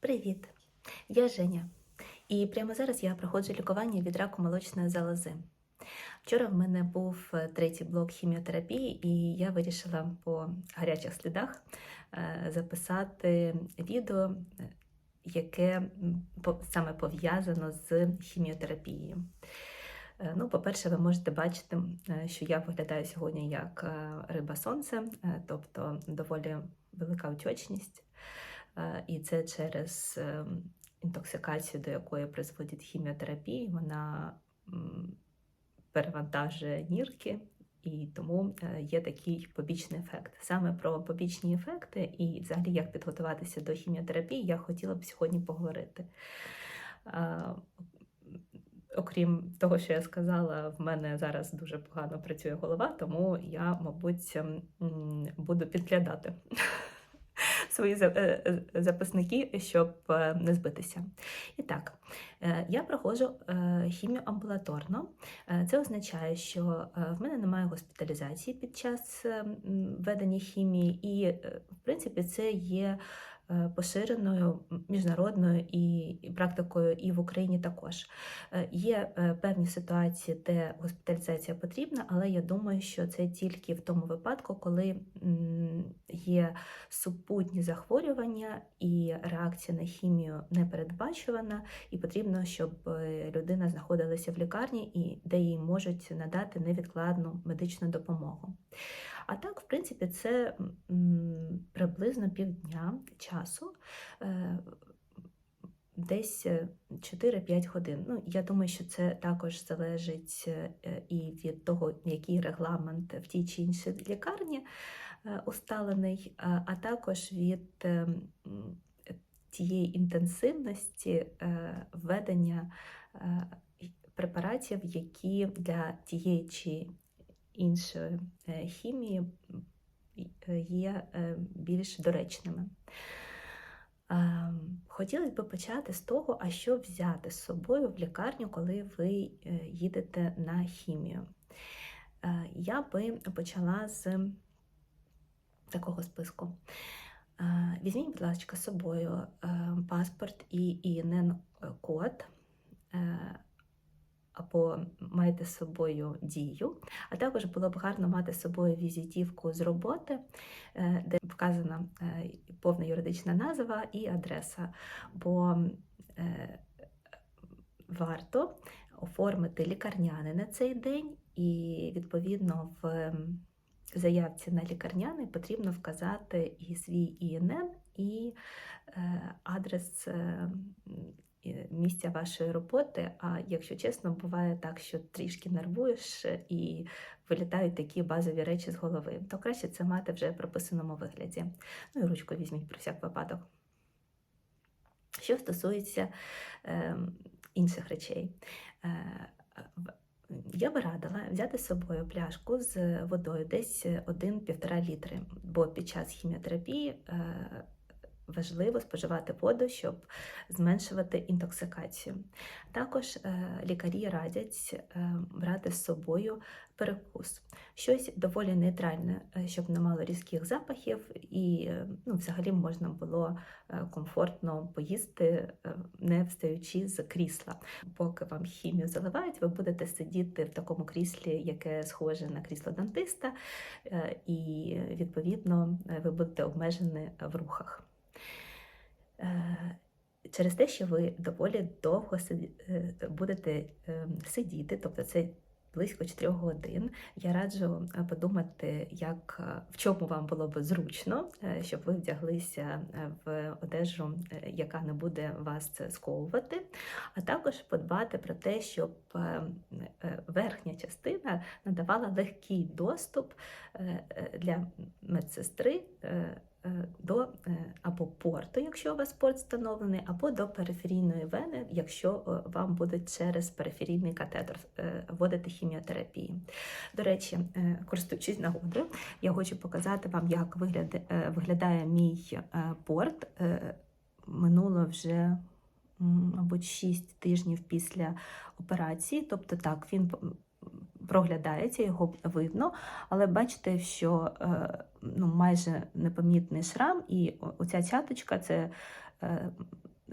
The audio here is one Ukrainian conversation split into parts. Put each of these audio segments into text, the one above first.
Привіт! Я Женя, і прямо зараз я проходжу лікування від раку молочної залози. Вчора в мене був е, третій блок хіміотерапії, і я вирішила по гарячих слідах е, записати відео, е, яке саме пов'язано з хіміотерапією. Ну, по-перше, ви можете бачити, що я виглядаю сьогодні як риба сонце, тобто доволі велика отечність. Е, І це через е, інтоксикацію, до якої призводить хіміотерапія. Вона перевантажує нірки, і тому е, є такий побічний ефект. Саме про побічні ефекти і взагалі як підготуватися до хіміотерапії, я хотіла б сьогодні поговорити. Е, Окрім того, що я сказала, в мене зараз дуже погано працює голова, тому я, мабуть, буду підглядати свої е, е, записники, щоб е, не збитися. І так, я проходжу хімію амбулаторно. Це означає, що в мене немає госпіталізації під час е, ведення хімії, і, в принципі, це є поширеною міжнародною і практикою і в Україні також. Е, Є е, певні ситуації, де госпіталізація потрібна, але я думаю, що це тільки в тому випадку, коли є супутні захворювання і реакція на хімію не передбачувана, і потрібно, щоб е, людина знаходилася в лікарні і де їй можуть надати невідкладну медичну допомогу. А так, в принципі, це приблизно півдня часу. е, Десь е, 4-5 годин. Ну, я думаю, що це також залежить е, і від того, який регламент в тій чи іншій лікарні е, усталений, а також від е, тієї інтенсивності е, введення е, препаратів, які для тієї чи іншої е, хімії е, є е, більш доречними. Хотілося б почати з того, а що взяти з собою в лікарню, коли ви їдете на хімію. Я би почала з такого списку. Візьміть, будь ласка, з собою паспорт і ІНН-код, е, або майте з собою дію. А також було б гарно мати з собою візитівку з роботи, е, де вказана е, повна юридична назва і адреса. Бо е, варто оформити лікарняний на цей день, і відповідно в заявці на лікарняний потрібно вказати і свій ІНН, і адрес місця вашої роботи. А якщо чесно, буває так, що трішки нервуєш і вилітають такі базові речі з голови, то краще це мати вже в прописаному вигляді. Ну і ручку візьміть про всяк випадок. Що стосується е, інших речей, е, я би радила взяти з собою пляшку з водою десь 1-1,5 літри, бо під час хіміотерапії е, важливо споживати воду, щоб зменшувати інтоксикацію. Також е, лікарі радять е, брати з собою перекус, щось доволі нейтральне, е, щоб не мало різких запахів, і ну, взагалі можна було комфортно поїсти, не встаючи з крісла. Поки вам хімію заливають, ви будете сидіти в такому кріслі, яке схоже на крісло дантиста, і відповідно ви будете обмежені в рухах. Е, Через те, що ви доволі довго е, будете е, сидіти, тобто це близько 4 годин, я раджу подумати, як, в чому вам було б зручно, щоб ви вдяглися в одежу, яка не буде вас сковувати, а також подбати про те, щоб верхня частина надавала легкий доступ для медсестри. Е, До е, або порту, якщо у вас порт встановлений, або до периферійної вени, якщо е, вам будуть через периферійний катетер вводити хіміотерапії. До речі, користуючись нагодою, я хочу показати вам, як виглядає мій порт. Минуло вже, мабуть, 6 тижнів після операції, тобто так, він проглядається, його видно, але бачите, що е, ну, майже непомітний шрам, і оця цяточка це е,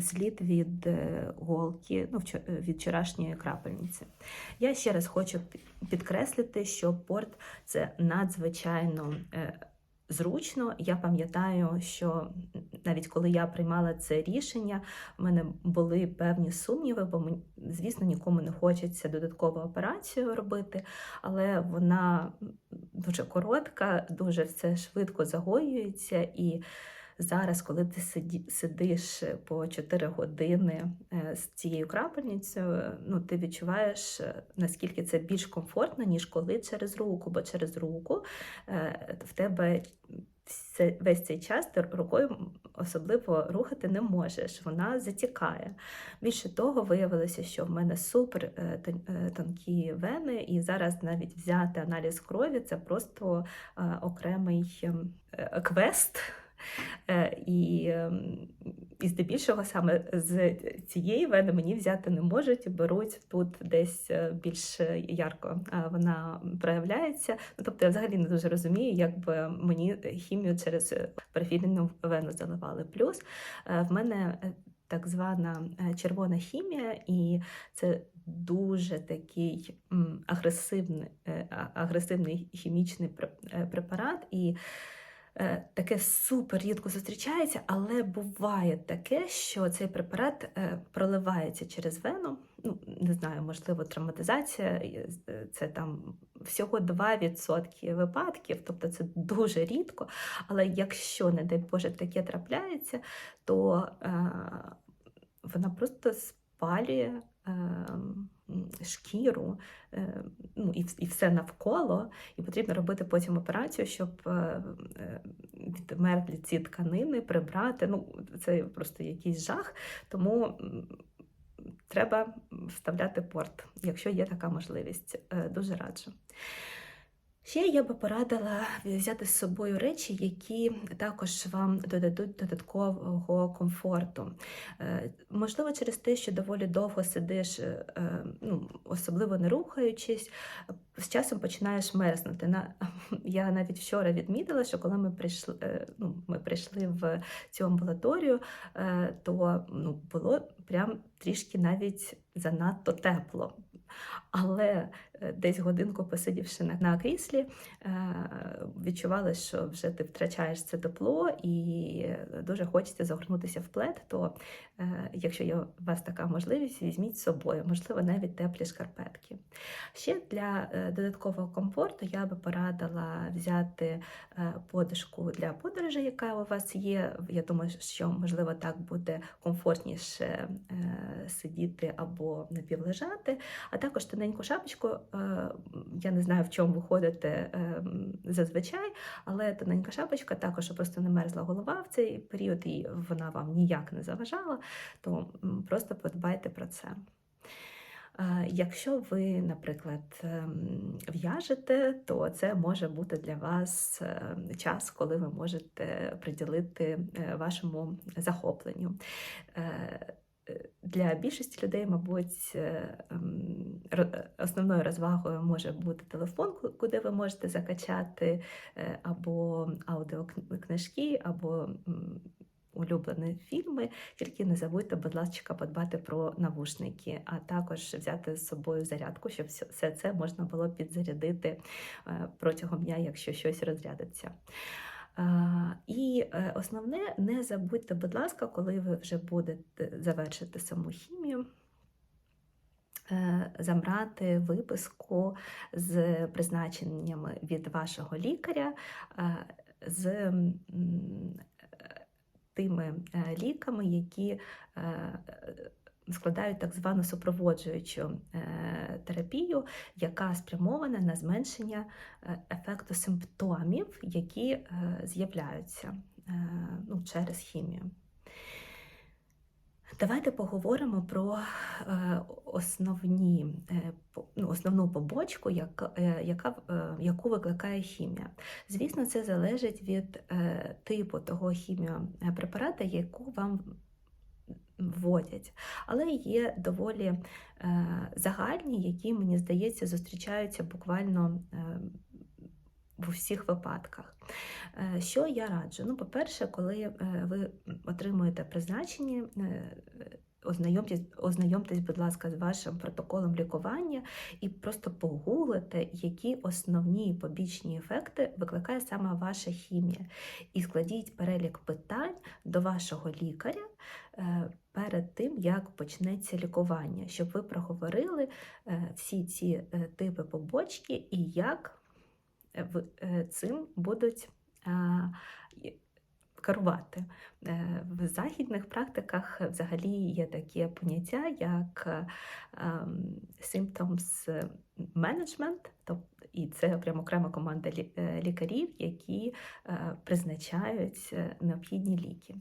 слід від е, голки, ну, е, від вчорашньої крапельниці. Я ще раз хочу підкреслити, що порт це надзвичайно е, зручно. Я пам'ятаю, що навіть коли я приймала це рішення, в мене були певні сумніви, бо звісно, нікому не хочеться додаткову операцію робити, але вона дуже коротка, дуже все швидко загоюється і. Зараз, коли ти сидиш по 4 години е, з цією крапельницею, ну ти відчуваєш е, наскільки це більш комфортно, ніж коли через руку, бо через руку е, в тебе весь цей час ти рукою особливо рухати не можеш, вона затікає. Більше того, виявилося, що в мене супер е, тон- е, тонкі вени, і зараз навіть взяти аналіз крові це просто е, окремий ем, е, квест. Е, І, ем, і здебільшого саме з цієї вени мені взяти не можуть, беруть тут десь е, більш ярко е, вона проявляється. Ну, тобто я взагалі не дуже розумію, як би мені хімію через парафільну вену заливали. Плюс в мене так звана червона хімія, і це дуже такий агресивний, агресивний хімічний препарат. І Таке супер рідко зустрічається, але буває таке, що цей препарат е, проливається через вену. Ну, не знаю, можливо, травматизація е, це там всього 2% випадків, тобто це дуже рідко. Але якщо, не дай Боже, таке трапляється, то е, вона просто спалює е, шкіру, е, ну і, все навколо, і потрібно робити потім операцію, щоб е, е, відмерли ці тканини, прибрати. Ну, це просто якийсь жах. Тому треба вставляти порт, якщо є така можливість. Дуже раджу. Ще я би порадила взяти з собою речі, які також вам додадуть додаткового комфорту. Е, Можливо, через те, що доволі довго сидиш, е, е, ну, особливо не рухаючись, з часом починаєш мерзнути. Я навіть вчора відмітила, що коли ми прийшли, ну, ми прийшли в цю амбулаторію, то ну, було прям трішки навіть занадто тепло. Але десь годинку посидівши на, на кріслі, е, відчувала, що вже ти втрачаєш це тепло і дуже хочеться загорнутися в плед, то е, якщо є у вас така можливість, візьміть з собою, можливо, навіть теплі шкарпетки. Ще для е, додаткового комфорту я би порадила взяти е, подушку для подорожі, яка у вас є. Я думаю, що можливо так буде комфортніше е, сидіти або напівлежати, а також тоненьку шапочку. Е, Я не знаю, в чому ви ходите е, зазвичай, але тоненька шапочка також, просто не мерзла голова в цей період, і вона вам ніяк не заважала, то просто подбайте про це. Е, Якщо ви, наприклад, ем, в'яжете, то це може бути для вас е, час, коли ви можете приділити вашому захопленню. Е, е, Для більшості людей, мабуть, е, ем, ро- основною розвагою може бути телефон, куди ви можете закачати е, або аудіокнижки, або улюблені фільми. Тільки не забудьте, будь ласка, подбати про навушники, а також взяти з собою зарядку, щоб все- це можна було підзарядити е, протягом дня, якщо щось розрядиться. І е, основне, не забудьте, будь ласка, коли ви вже будете завершити саму хімію. е, Забрати виписку з призначеннями від вашого лікаря, е, з тими ліками, які складають так звану супроводжуючу е, терапію, яка спрямована на зменшення е, ефекту симптомів, які е, з'являються ну, через хімію. Давайте поговоримо про основні, ну, основну побочку, яка, яку викликає хімія. Звісно, це залежить від типу того хіміопрепарата, яку вам вводять. Але є доволі е, загальні, які, мені здається, зустрічаються буквально е, в усіх випадках. Е, Що я раджу? Ну, по-перше, коли е, ви отримуєте призначення, е, ознайомтесь, ознайомтесь, будь ласка, з вашим протоколом лікування і просто погуглите, які основні побічні ефекти викликає саме ваша хімія. І складіть перелік питань до вашого лікаря е, перед тим, як почнеться лікування, щоб ви проговорили е, всі ці е, типи побочки і як цим будуть керувати. Е, В західних практиках взагалі є таке поняття, як ем, symptoms management, і це прямо окрема команда е, лікарів, які е, призначають необхідні ліки.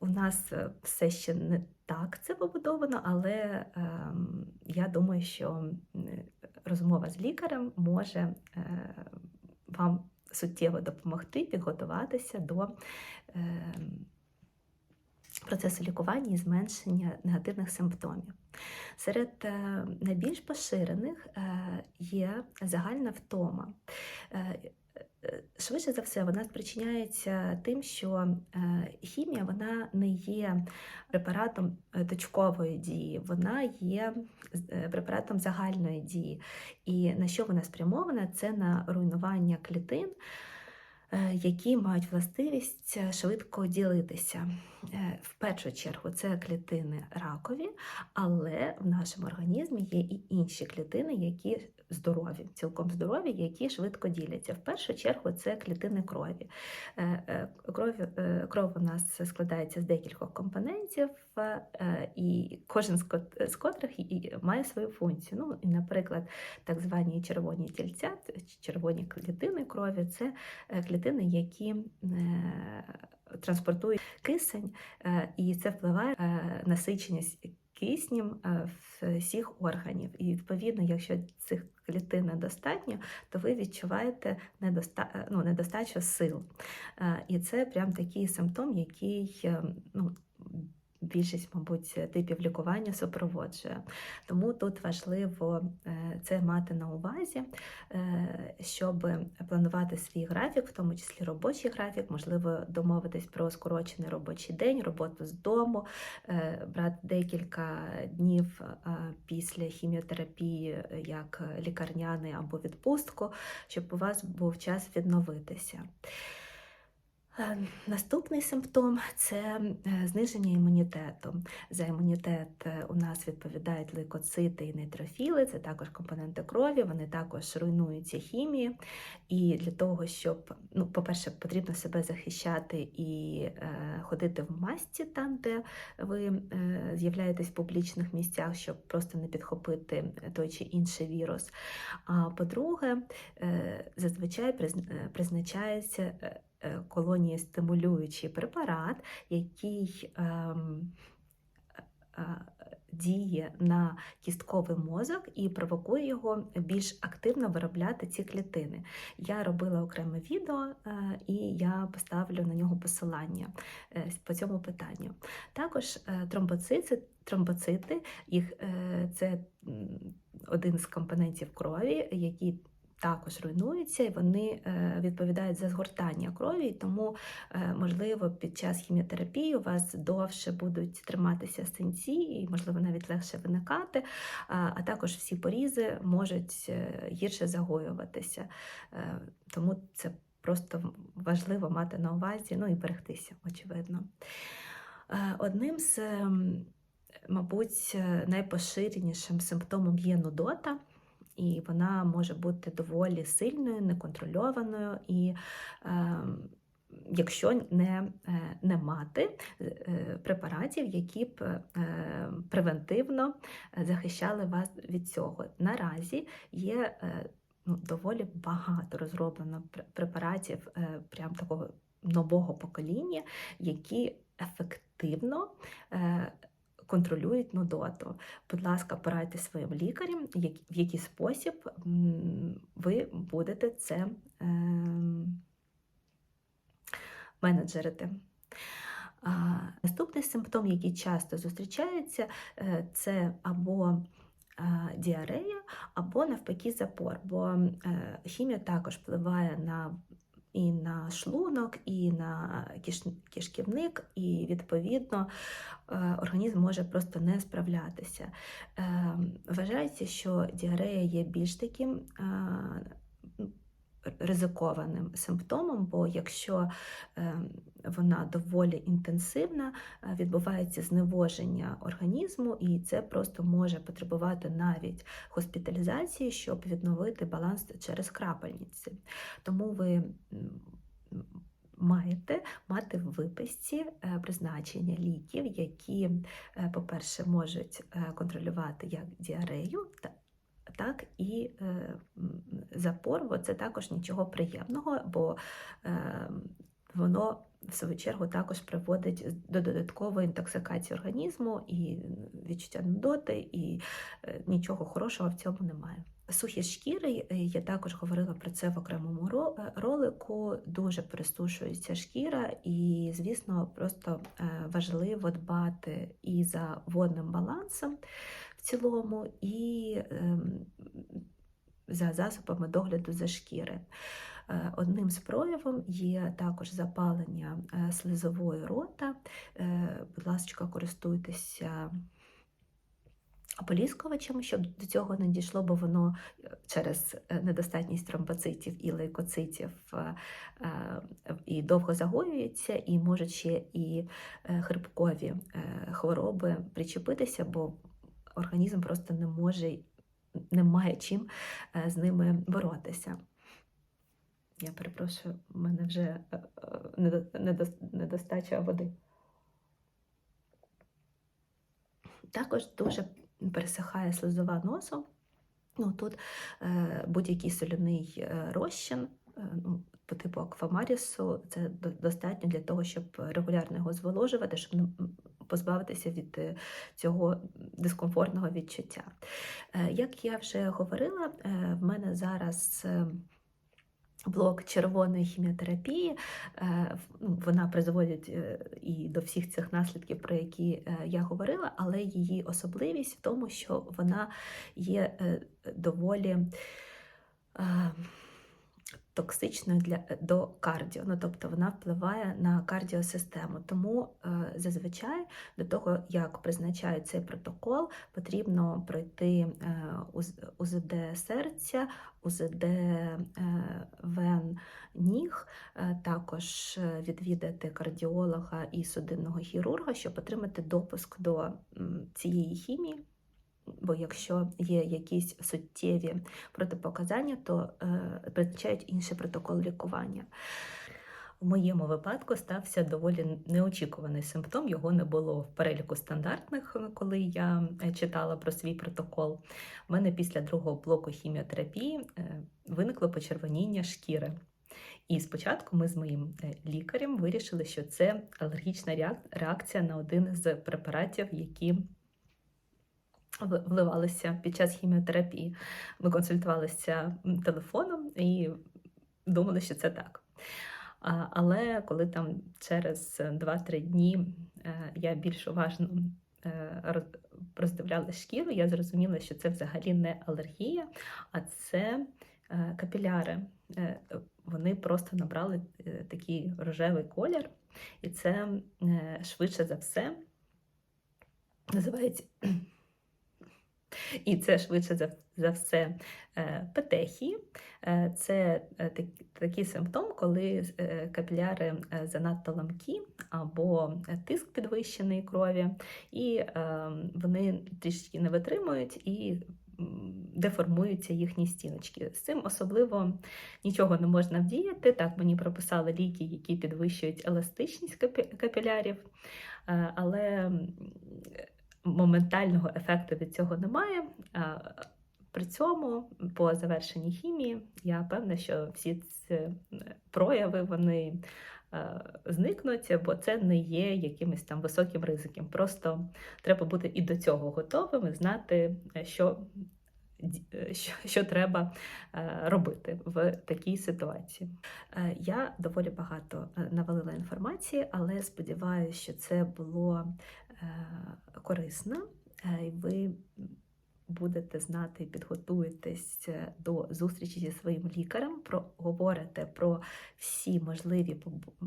У нас все ще не так це побудовано, але ем, я думаю, що розмова з лікарем може вам суттєво допомогти підготуватися до ем, процесу лікування і зменшення негативних симптомів. Серед е, найбільш поширених е, є загальна втома. Е, Швидше за все, вона спричиняється тим, що е, хімія вона не є препаратом е, точкової дії, вона є препаратом загальної дії. І на що вона спрямована? Це на руйнування клітин, які мають властивість швидко ділитися. Е, В першу чергу це клітини ракові, але в нашому організмі є і інші клітини, які здорові, цілком здорові, які швидко діляться. В першу чергу це клітини крові. Е, е, Кров, кров у нас складається з декількох компонентів, і кожен з котрих має свою функцію. Ну, наприклад, так звані червоні тільця, червоні клітини крові це клітини, які е, транспортують кисень, е, і це впливає на насиченість киснем е, всіх органів. І відповідно, якщо цих клітин недостатньо, то ви відчуваєте недоста... е, ну, недостачу сил. Е, І це прям такий симптом, який е, ну, більшість, мабуть, типів лікування супроводжує. Тому тут важливо е, це мати на увазі, е, щоб планувати свій графік, в тому числі робочий графік, можливо, домовитись про скорочений робочий день, роботу з дому, е, брати декілька днів після хіміотерапії як лікарняний або відпустку, щоб у вас був час відновитися. Е, Наступний симптом це е, зниження імунітету. За імунітет е, у нас відповідають лейкоцити і нейтрофіли, це також компоненти крові, вони також руйнуються хімії. І для того, щоб, ну, по-перше, потрібно себе захищати і е, ходити в масці там, де ви е, з'являєтесь в публічних місцях, щоб просто не підхопити той чи інший вірус. А по-друге, е, зазвичай призн- призначається. Е, колонії стимулюючий препарат, який ем, е, діє на кістковий мозок і провокує його більш активно виробляти ці клітини. Я робила окреме відео е, і я поставлю на нього посилання по цьому питанню. Також тромбоцити, тромбоцити їх, це один з компонентів крові, які також руйнуються, і вони е, відповідають за згортання крові, тому, е, можливо, під час хіміотерапії у вас довше будуть триматися синці, і, можливо, навіть легше виникати, а, також всі порізи можуть е, гірше загоюватися. Тому це просто важливо мати на увазі, ну і берегтися, очевидно. Одним з, мабуть, найпоширенішим симптомом є нудота і вона може бути доволі сильною, неконтрольованою, і е, якщо не, е, не мати е, препаратів, які б е, превентивно захищали вас від цього. Наразі є ну, доволі багато розроблено препаратів прям такого нового покоління, які ефективно. Е, Контролюють нудоту. Будь ласка, порадьте своїм лікарям, в який спосіб ви будете це ем, менеджерити. Наступний симптом, який часто зустрічається, е, це або діарея або навпаки запор, бо хімія також впливає на і на шлунок, і на киш... кишківник, і відповідно організм може просто не справлятися. Вважається, що діарея є більш таким ризикованим симптомом, бо якщо ем, вона доволі інтенсивна, е, відбувається зневоження організму, і це просто може потребувати навіть госпіталізації, щоб відновити баланс через крапельниці. Тому ви Маєте мати в виписці е, призначення ліків, які, е, по-перше, можуть контролювати як діарею, так і е, запор, бо це також нічого приємного, бо е, воно в свою чергу також приводить до додаткової інтоксикації організму і відчуття нудоти, і е, нічого хорошого в цьому немає. Сухі шкіри, я також говорила про це в окремому ролику. Дуже пересушується шкіра, і, звісно, просто важливо дбати і за водним балансом цілому, і ем, за засобами догляду за шкіри. Е, одним з проявом є також запалення е, слизової рота. Е, будь ласка, користуйтеся ополіскувачем, щоб до цього не дійшло, бо воно через недостатність тромбоцитів і лейкоцитів і довго загоюється, і можуть ще і хрипкові хвороби причепитися, бо організм просто не може, не має чим е, з ними боротися. Я перепрошую, в мене вже е, е, недостача води. Також дуже пересихає слизова носу. Ну, Тут е, будь-який соляний розчин, ну, по типу аквамарісу, це достатньо для того, щоб регулярно його зволожувати, щоб позбавитися від е, цього дискомфортного відчуття. Е, як я вже говорила, е, в мене зараз. Блок червоної хіміотерапії, ну, вона призводить і до всіх цих наслідків, про які я говорила, але її особливість в тому, що вона є доволі токсичною для е, до кардіо, ну тобто вона впливає на кардіосистему. Тому е, зазвичай до того, як призначають цей протокол, потрібно пройти е, УЗД серця, УЗД е, вен ніг, е, також відвідати кардіолога і судинного хірурга, щоб отримати допуск до цієї хімії. Бо якщо є якісь суттєві протипоказання, то е, призначають інший протокол лікування. У моєму випадку стався доволі неочікуваний симптом. Його не було в переліку стандартних, коли я е, читала про свій протокол. У мене після другого блоку хіміотерапії е, виникло почервоніння шкіри. І спочатку ми з моїм лікарем вирішили, що це алергічна реакція на один з препаратів, які вливалися під час хіміотерапії. Ми консультувалися телефоном і думали, що це так. Але коли там через 2-3 дні е, я більш уважно е, роздивляла шкіру, я зрозуміла, що це взагалі не алергія, а це е, капіляри. Вони просто набрали такий рожевий колір, і це швидше за все називається і це швидше за за все е, петехії. Е, це е, такий симптом, коли капіляри занадто ламкі або тиск підвищений крові, і вони трішки не витримують і деформуються їхні стіночки. З цим особливо нічого не можна вдіяти. Так, мені прописали ліки, які підвищують еластичність капілярів, але моментального ефекту від цього немає. При цьому, по завершенні хімії, я певна, що всі ці прояви вони зникнуть, бо це не є якимось там високим ризиком. Просто треба бути і до цього готовим, і знати, що. Що, що треба робити в такій ситуації? Я доволі багато навалила інформації, але сподіваюся, що це було Е, корисна, е, і ви будете знати підготуєтесь е, до зустрічі зі своїм лікарем, проговорите про всі можливі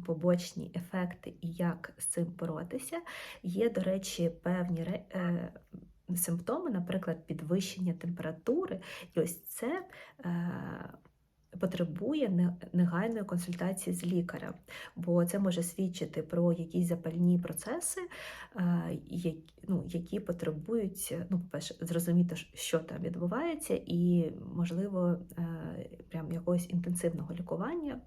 побочні ефекти і як з цим боротися. Є, до речі, певні ре- е, симптоми, наприклад, підвищення температури, і ось це. Е, Потребує негайної консультації з лікарем, бо це може свідчити про якісь запальні процеси, е, ну, які потребують, ну, по-перше, зрозуміти, що там відбувається, і, можливо, е, прям якогось інтенсивного лікування.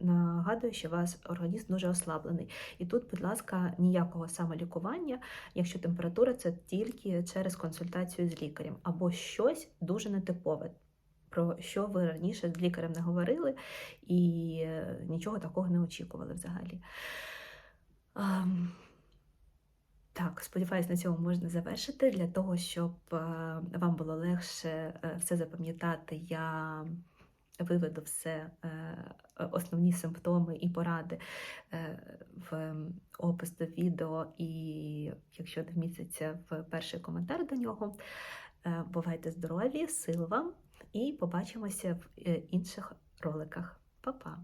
Нагадую, що у вас організм дуже ослаблений. І тут, будь ласка, ніякого самолікування, якщо температура, це тільки через консультацію з лікарем, або щось дуже нетипове. Про що ви раніше з лікарем не говорили і е, нічого такого не очікували взагалі. Так, сподіваюсь, на цьому можна завершити. Для того, щоб е, вам було легше е, все запам'ятати, я виведу все, основні симптоми і поради в опис до відео, і якщо не вміститься в перший коментар до нього. Бувайте здорові, сил вам і побачимося в е, інших роликах. Па-па!